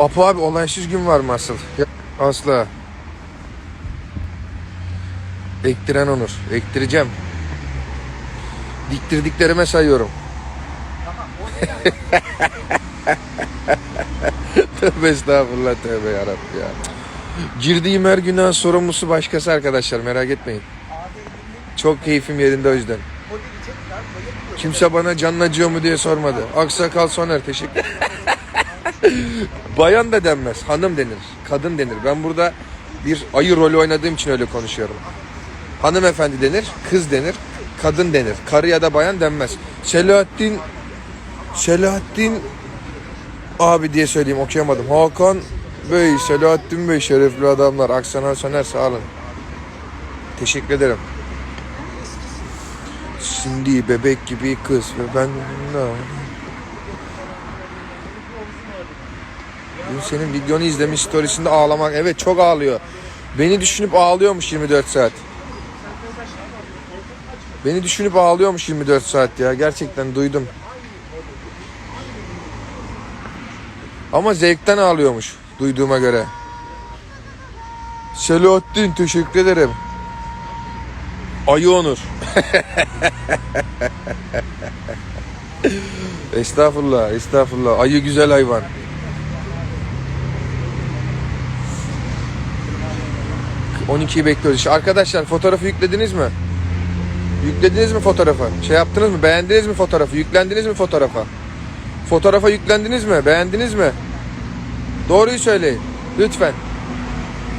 Apo abi olaysız gün var mı asıl? Asla. Ektiren Onur. Ektireceğim. Diktirdiklerime sayıyorum. tövbe estağfurullah tövbe yarabbim ya. Girdiğim her günah sorumlusu başkası arkadaşlar merak etmeyin. Çok keyfim yerinde o yüzden. Kimse bana canın acıyor mu diye sormadı. Aksakal Soner teşekkür Bayan da denmez. Hanım denir. Kadın denir. Ben burada bir ayı rolü oynadığım için öyle konuşuyorum. Hanımefendi denir. Kız denir. Kadın denir. Karı ya da bayan denmez. Selahattin Selahattin abi diye söyleyeyim okuyamadım. Hakan Bey, Selahattin Bey şerefli adamlar. Aksanal Soner sağ olun. Teşekkür ederim. Şimdi bebek gibi kız ve ben Dün senin videonu izlemiş storiesinde ağlamak. Evet çok ağlıyor. Beni düşünüp ağlıyormuş 24 saat. Beni düşünüp ağlıyormuş 24 saat ya. Gerçekten duydum. Ama zevkten ağlıyormuş duyduğuma göre. Selahattin teşekkür ederim. Ayı Onur. estağfurullah, estağfurullah. Ayı güzel hayvan. ...12'yi bekliyoruz. İşte arkadaşlar fotoğrafı yüklediniz mi? Yüklediniz mi fotoğrafı? Şey yaptınız mı? Beğendiniz mi fotoğrafı? Yüklendiniz mi fotoğrafa? Fotoğrafa yüklendiniz mi? Beğendiniz mi? Doğruyu söyleyin. Lütfen.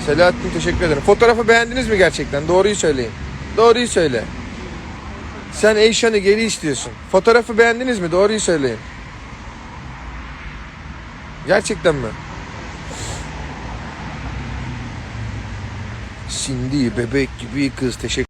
Selahattin teşekkür ederim. Fotoğrafı beğendiniz mi gerçekten? Doğruyu söyleyin. Doğruyu söyle. Sen Eyşan'ı geri istiyorsun. Fotoğrafı beğendiniz mi? Doğruyu söyleyin. Gerçekten mi? Cindy bebek gibi kız teşekkür